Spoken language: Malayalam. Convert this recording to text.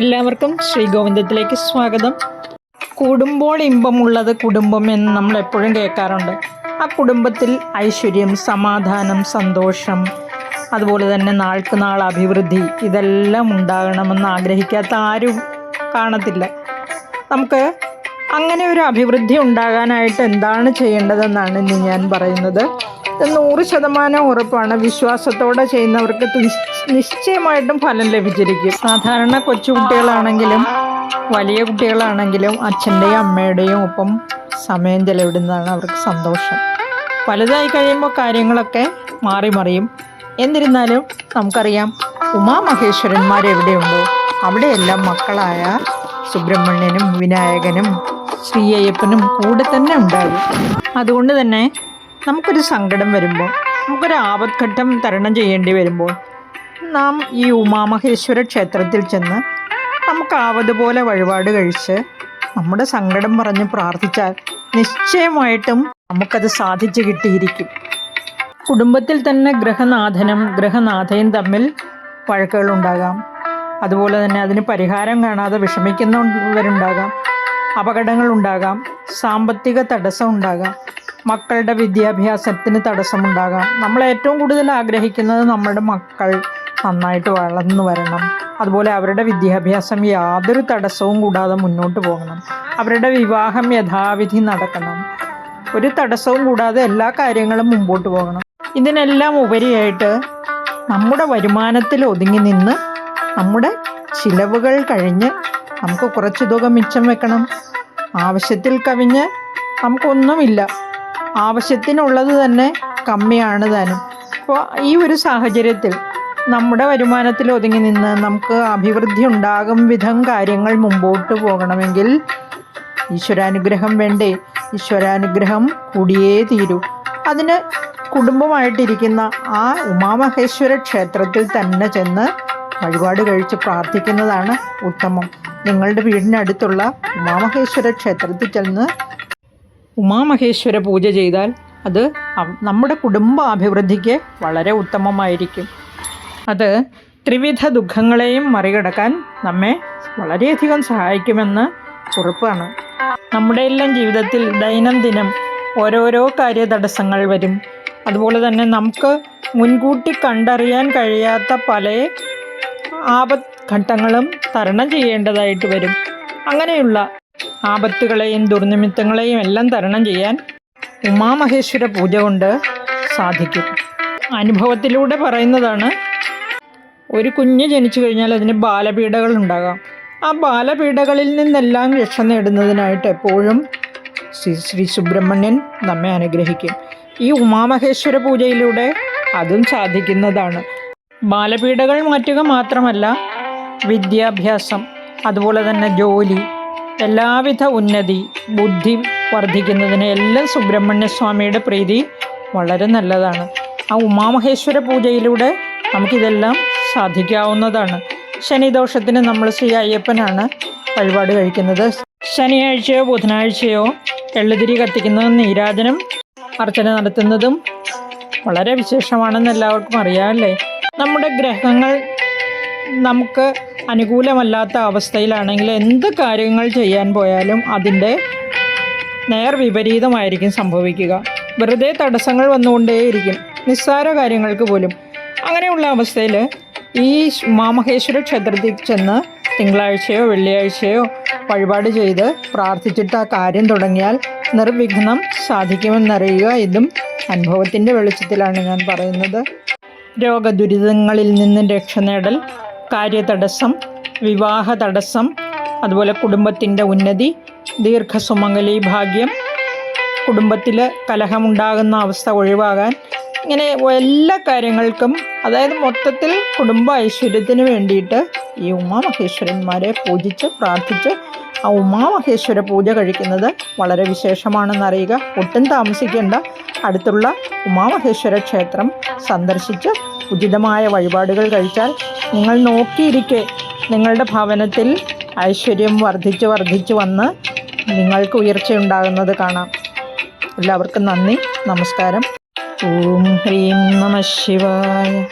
എല്ലാവർക്കും ശ്രീ ഗോവിന്ദത്തിലേക്ക് സ്വാഗതം. കൂടുമ്പോൾ ഇമ്പമുള്ളത് കുടുംബം എന്ന് നമ്മൾ എപ്പോഴും കേൾക്കാറുണ്ട്. ആ കുടുംബത്തിൽ ഐശ്വര്യം സമാധാനം സന്തോഷം അതുപോലെ തന്നെ നാൾക്ക് നാൾ അഭിവൃദ്ധി ഇതെല്ലാം ഉണ്ടാകണമെന്ന് ആഗ്രഹിക്കാത്ത ആരും കാണത്തില്ല. നമുക്ക് അങ്ങനെ ഒരു അഭിവൃദ്ധി ഉണ്ടാകാനായിട്ട് എന്താണ് ചെയ്യേണ്ടതെന്നാണ് ഇന്ന് ഞാൻ പറയുന്നത്. നൂറ് ശതമാനം ഉറപ്പാണ്. വിശ്വാസത്തോടെ ചെയ്യുന്നവർക്ക് നിശ്- നിശ്ചയമായിട്ടും ഫലം ലഭിച്ചിരിക്കും. സാധാരണ കൊച്ചുകുട്ടികളാണെങ്കിലും വലിയ കുട്ടികളാണെങ്കിലും അച്ഛന്റെയും അമ്മയുടെയും ഒപ്പം സമയം ചെലവിടുന്നതാണ് അവർക്ക് സന്തോഷം. വലുതായി കഴിയുമ്പോൾ കാര്യങ്ങളൊക്കെ മാറി മറിയും. എന്നിരുന്നാലും നമുക്കറിയാം ഉമാമഹേശ്വരന്മാർ എവിടെയുണ്ടോ? അവിടെയെല്ലാം മക്കളായ സുബ്രഹ്മണ്യനും വിനായകനും ശ്രീ അയ്യപ്പനും കൂടെ തന്നെ ഉണ്ടാകും. അതുകൊണ്ട് തന്നെ നമുക്കൊരു സങ്കടം വരുമ്പോൾ നമുക്കൊരു ആപത്ഘട്ടം തരണം ചെയ്യേണ്ടി വരുമ്പോൾ നാം ഈ ഉമാമഹേശ്വര ക്ഷേത്രത്തിൽ ചെന്ന് നമുക്ക് ആവതുപോലെ വഴിപാട് കഴിച്ച് നമ്മുടെ സങ്കടം പറഞ്ഞ് പ്രാർത്ഥിച്ചാൽ നിശ്ചയമായിട്ടും നമുക്കത് സാധിച്ചു കിട്ടിയിരിക്കും. കുടുംബത്തിൽ തന്നെ ഗ്രഹനാഥനും ഗ്രഹനാഥയും തമ്മിൽ വഴക്കുകളുണ്ടാകാം. അതുപോലെ തന്നെ അതിന് പരിഹാരം കാണാതെ വിഷമിക്കുന്നവരുണ്ടാകാം. അപകടങ്ങളുണ്ടാകാം. സാമ്പത്തിക തടസ്സം ഉണ്ടാകാം മക്കളുടെ വിദ്യാഭ്യാസത്തിന് തടസ്സമുണ്ടാകാം. നമ്മൾ ഏറ്റവും കൂടുതൽ ആഗ്രഹിക്കുന്നത് നമ്മുടെ മക്കൾ നന്നായിട്ട് വളർന്നു വരണം. അതുപോലെ അവരുടെ വിദ്യാഭ്യാസം യാതൊരു തടസ്സവും കൂടാതെ മുന്നോട്ട് പോകണം. അവരുടെ വിവാഹം യഥാവിധി നടക്കണം. ഒരു തടസ്സവും കൂടാതെ എല്ലാ കാര്യങ്ങളും മുമ്പോട്ട് പോകണം. ഇതിനെല്ലാം ഉപരിയായിട്ട് നമ്മുടെ വരുമാനത്തിൽ ഒതുങ്ങി നിന്ന് നമ്മുടെ ചിലവുകൾ കഴിഞ്ഞ് നമുക്ക് കുറച്ച് തുക മിച്ചം വെക്കണം. ആവശ്യത്തിൽ കവിഞ്ഞ് നമുക്കൊന്നുമില്ല. ആവശ്യത്തിനുള്ളത് തന്നെ കമ്മിയാണ് താനും. അപ്പോൾ ഈ ഒരു സാഹചര്യത്തിൽ നമ്മുടെ വരുമാനത്തിൽ ഒതുങ്ങി നിന്ന് നമുക്ക് അഭിവൃദ്ധി ഉണ്ടാകും വിധം കാര്യങ്ങൾ മുമ്പോട്ട് പോകണമെങ്കിൽ ഈശ്വരാനുഗ്രഹം വേണ്ടേ? ഈശ്വരാനുഗ്രഹം കൂടിയേ തീരൂ. അതിന് കുടുംബമായിട്ടിരിക്കുന്ന ആ ഉമാമഹേശ്വര ക്ഷേത്രത്തിൽ തന്നെ ചെന്ന് വഴിപാട് കഴിച്ച് പ്രാർത്ഥിക്കുന്നതാണ് ഉത്തമം. നിങ്ങളുടെ വീടിനടുത്തുള്ള ഉമാമഹേശ്വര ക്ഷേത്രത്തിൽ ചെന്ന് ഉമാമഹേശ്വര പൂജ ചെയ്താൽ അത് നമ്മുടെ കുടുംബ അഭിവൃദ്ധിക്ക് വളരെ ഉത്തമമായിരിക്കും. അത് ത്രിവിധ ദുഃഖങ്ങളെയും മറികടക്കാൻ നമ്മെ വളരെയധികം സഹായിക്കുമെന്ന് ഉറപ്പാണ്. നമ്മുടെ എല്ലാം ജീവിതത്തിൽ ദൈനംദിനം ഓരോരോ കാര്യതടസ്സങ്ങൾ വരും. അതുപോലെ തന്നെ നമുക്ക് മുൻകൂട്ടി കണ്ടറിയാൻ കഴിയാത്ത പല ആപത് ഘട്ടങ്ങളും തരണം ചെയ്യേണ്ടതായിട്ട് വരും. അങ്ങനെയുള്ള ആപത്തുകളെയും ദുർനിമിത്തങ്ങളെയും എല്ലാം തരണം ചെയ്യാൻ ഉമാമഹേശ്വര പൂജ കൊണ്ട് സാധിക്കും. അനുഭവത്തിലൂടെ പറയുന്നതാണ് ഒരു കുഞ്ഞ് ജനിച്ചു കഴിഞ്ഞാൽ അതിന് ബാലപീഠകൾ ഉണ്ടാകാം. ആ ബാലപീഠകളിൽ നിന്നെല്ലാം രക്ഷ നേടുന്നതിനായിട്ട് എപ്പോഴും ശ്രീ ശ്രീ സുബ്രഹ്മണ്യൻ നമ്മെ അനുഗ്രഹിക്കും. ഈ ഉമാമഹേശ്വര പൂജയിലൂടെ അതും സാധിക്കുന്നതാണ്. ബാലപീഠകൾ മാറ്റുക മാത്രമല്ല വിദ്യാഭ്യാസം അതുപോലെ തന്നെ ജോലി എല്ലാവിധ ഉന്നതി ബുദ്ധി വർദ്ധിക്കുന്നതിന് എല്ലാം സുബ്രഹ്മണ്യസ്വാമിയുടെ പ്രീതി വളരെ നല്ലതാണ്. ആ ഉമാമഹേശ്വര പൂജയിലൂടെ നമുക്കിതെല്ലാം സാധിക്കാവുന്നതാണ്. ശനിദോഷത്തിന് നമ്മൾ ശ്രീ അയ്യപ്പനാണ് വഴിപാട് കഴിക്കുന്നത്. ശനിയാഴ്ചയോ ബുധനാഴ്ചയോ എള്ളുതിരി കത്തിക്കുന്നതും നീരാജനം അർച്ചന നടത്തുന്നതും വളരെ വിശേഷമാണെന്ന് എല്ലാവർക്കും അറിയാമല്ലേ നമ്മുടെ ഗ്രഹങ്ങൾ നമുക്ക് അനുകൂലമല്ലാത്ത അവസ്ഥയിലാണെങ്കിൽ എന്ത് കാര്യങ്ങൾ ചെയ്യാൻ പോയാലും അതിന്റെ നേർ വിപരീതമായിരിക്കും സംഭവിക്കുക. വെറുതെ തടസ്സങ്ങൾ വന്നുകൊണ്ടേയിരിക്കും. നിസ്സാര കാര്യങ്ങൾക്ക് പോലും. അങ്ങനെയുള്ള അവസ്ഥയിൽ ഈ മാമഹേശ്വര ക്ഷേത്രത്തിൽ ചെന്ന് തിങ്കളാഴ്ചയോ വെള്ളിയാഴ്ചയോ വഴിപാട് ചെയ്ത് പ്രാർത്ഥിച്ചിട്ട് ആ കാര്യം തുടങ്ങിയാൽ നിർവിഘ്നം സാധിക്കുമെന്നറിയുക ഇതും അനുഭവത്തിന്റെ വെളിച്ചത്തിലാണ് ഞാൻ പറയുന്നത്. രോഗദുരിതങ്ങളിൽ നിന്ന് രക്ഷ നേടൽ കാര്യതടസ്സം വിവാഹ തടസ്സം അതുപോലെ കുടുംബത്തിന്റെ ഉന്നതി ദീർഘസുമംഗലി ഭാഗ്യം കുടുംബത്തിൽ കലഹമുണ്ടാകുന്ന അവസ്ഥ ഒഴിവാകാൻ ഇങ്ങനെ എല്ലാ കാര്യങ്ങൾക്കും അതായത് മൊത്തത്തിൽ കുടുംബ ഐശ്വര്യത്തിന് വേണ്ടിയിട്ട് ഈ ഉമാമഹേശ്വരന്മാരെ പൂജിച്ച് പ്രാർത്ഥിച്ച് ഉമാമഹേശ്വര പൂജ കഴിക്കുന്നത് വളരെ വിശേഷമാണെന്നറിയുക. ഒട്ടും താമസിക്കേണ്ട അടുത്തുള്ള ഉമാമഹേശ്വര ക്ഷേത്രം സന്ദർശിച്ച് ഉചിതമായ വഴിപാടുകൾ കഴിച്ചാൽ നിങ്ങൾ നോക്കിയിരിക്കെ. നിങ്ങളുടെ ഭവനത്തിൽ ഐശ്വര്യം വർദ്ധിച്ച് വർദ്ധിച്ച് വന്ന് നിങ്ങൾക്ക് ഉയർച്ചയുണ്ടാകുന്നത് കാണാം. എല്ലാവർക്കും നന്ദി. നമസ്കാരം. ഓം ഹ്രീം നമ ശിവായ.